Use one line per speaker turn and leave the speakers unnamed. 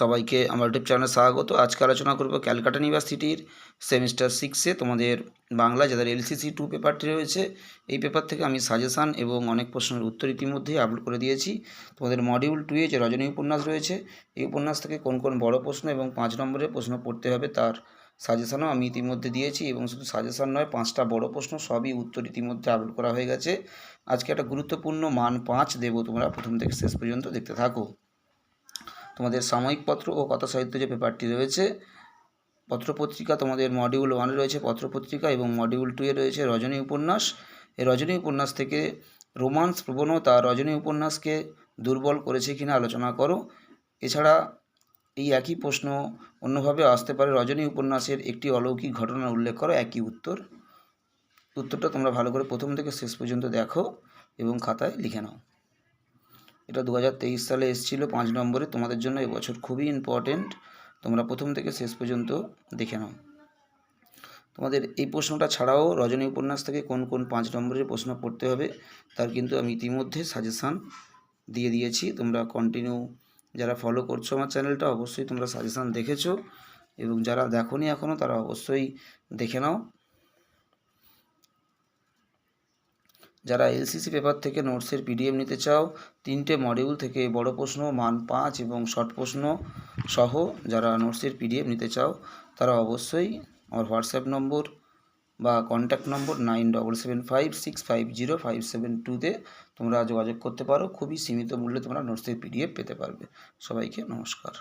সবাইকে আমার ইউটিউব চ্যানেলে স্বাগত। আজকে আলোচনা করব ক্যালকাটা ইউনিভার্সিটির সেমিস্টার সিক্সে তোমাদের বাংলা যাদের এলসিসি টু পেপারটি রয়েছে, এই পেপার থেকে আমি সাজেশান এবং অনেক প্রশ্নের উত্তর ইতিমধ্যেই আপলোড করে দিয়েছি। তোমাদের মডিউল টুয়ে যে রজনী উপন্যাস রয়েছে, এই উপন্যাস থেকে কোন কোন বড় প্রশ্ন এবং পাঁচ নম্বরের প্রশ্ন পড়তে হবে তার সাজেশানও আমি ইতিমধ্যে দিয়েছি এবং শুধু সাজেশান নয়, পাঁচটা বড় প্রশ্ন সবই উত্তর ইতিমধ্যে আপলোড করা হয়ে গেছে। আজকে একটা গুরুত্বপূর্ণ মান পাঁচ দেব তোমরা প্রথম থেকে শেষ পর্যন্ত দেখতে থাকো। তোমাদের সাময়িক পত্র ও কথা সাহিত্য যে পেপারটি রয়েছে, পত্রপত্রিকা তোমাদের মডিউল ওয়ানে রয়েছে, পত্রপত্রিকা এবং মডিউল টুয়ে রয়েছে রজনী উপন্যাস। এই রজনী উপন্যাস থেকে রোমান্স প্রবণতা রজনী উপন্যাসকে দুর্বল করেছে কিনা আলোচনা করো। এছাড়া এই একই প্রশ্ন অন্যভাবে আসতে পারে, রজনী উপন্যাসের একটি অলৌকিক ঘটনা উল্লেখ করো, একই উত্তর। উত্তরটা তোমরা ভালো করে প্রথম থেকে শেষ পর্যন্ত দেখো এবং খাতায় লিখে নাও। এটা দু হাজার তেইশ সালে এসেছিল। পাঁচ নম্বরে তোমাদের জন্য এবছর খুবই ইম্পর্টেন্ট তোমরা প্রথম থেকে শেষ পর্যন্ত দেখে নাও। তোমাদের এই প্রশ্নটা ছাড়াও রজনী উপন্যাস থেকে কোন কোন পাঁচ নম্বরের প্রশ্ন পড়তে হবে, তার কিন্তু আমি ইতিমধ্যে সাজেশান দিয়ে দিয়েছি। তোমরা কন্টিনিউ যারা ফলো করছ আমার চ্যানেলটা, অবশ্যই তোমরা সাজেশান দেখেছ এবং যারা দেখোনি এখনও তারা অবশ্যই দেখে নাও। যারা এলসিসি পেপার থেকে নোটসের পিডিএফ নিতে চাও, তিনটে মডিউল থেকে বড় প্রশ্ন, মান পাঁচ এবং শর্ট প্রশ্ন সহ যারা নোটসের পিডিএফ নিতে চাও, তারা অবশ্যই আমার হোয়াটসঅ্যাপ নম্বর বা contact number nine double seven five six five zero five seven টুতে তোমরা যোগাযোগ করতে পারো। খুবই সীমিত মূল্যে তোমরা নোটসের পিডিএফ পেতে পারবে। সবাইকে নমস্কার।